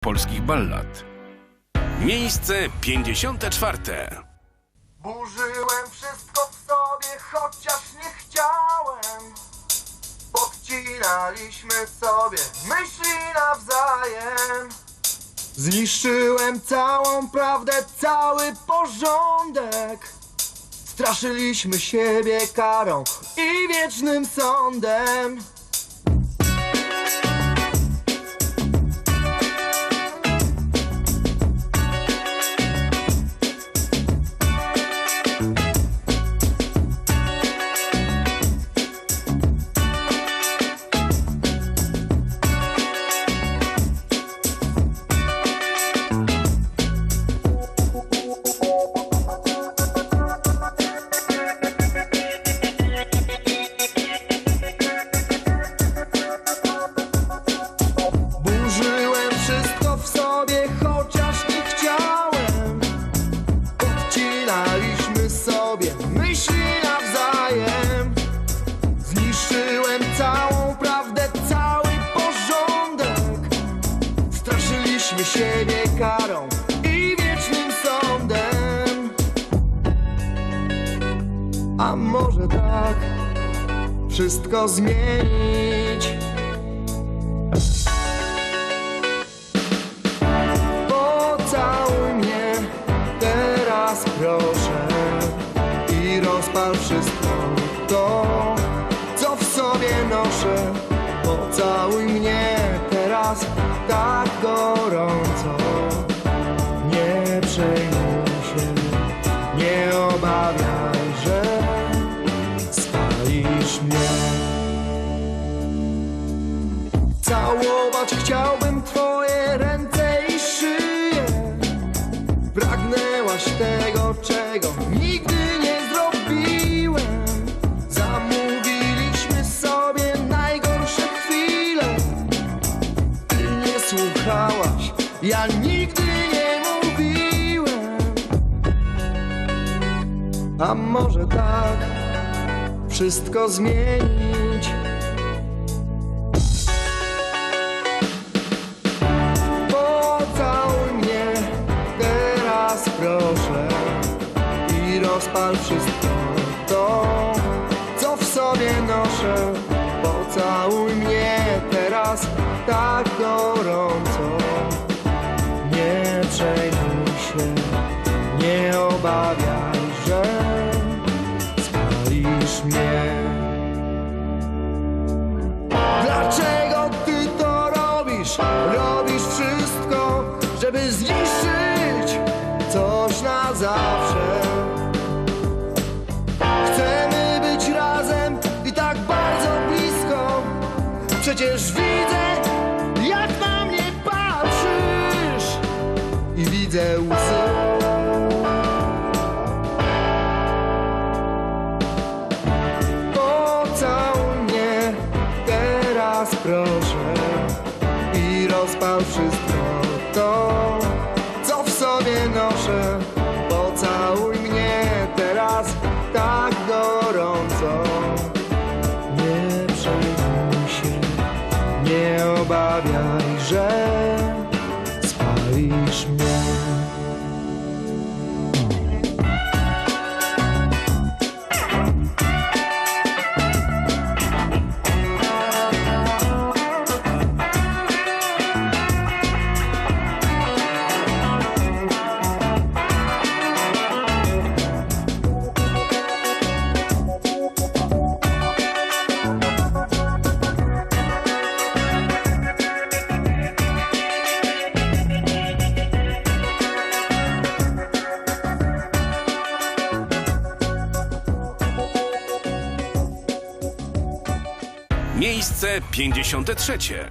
polskich ballad. Miejsce 54. Burzyłem wszystko w sobie, chociaż nie chciałem Podcinaliśmy sobie myśli nawzajem Zniszczyłem całą prawdę, cały porządek Straszyliśmy siebie karą i wiecznym sądem Straszyliśmy siebie karą i wiecznym sądem. A może tak wszystko zmienić? Pocałuj mnie teraz proszę I rozpal wszystko to, co w sobie noszę. Pocałuj mnie tak gorąco. Nie przejmuj się, nie obawiaj, że spalisz mnie. Całować chciałbym twoje ręce i szyję. Pragnęłaś tego, czego nie słuchałaś, ja nigdy nie mówiłem. A może tak wszystko zmienić? Pocałuj mnie teraz proszę I rozpal wszystko to, co w sobie noszę. Pocałuj mnie teraz tak gorąco Nie przejmuj się, nie obawiaj, że spalisz mnie Dlaczego ty to robisz? Robisz wszystko, żeby zniszczyć coś na zawsze. I widzę łzy. Pocałuj mnie teraz proszę spalisz Miejsce 53.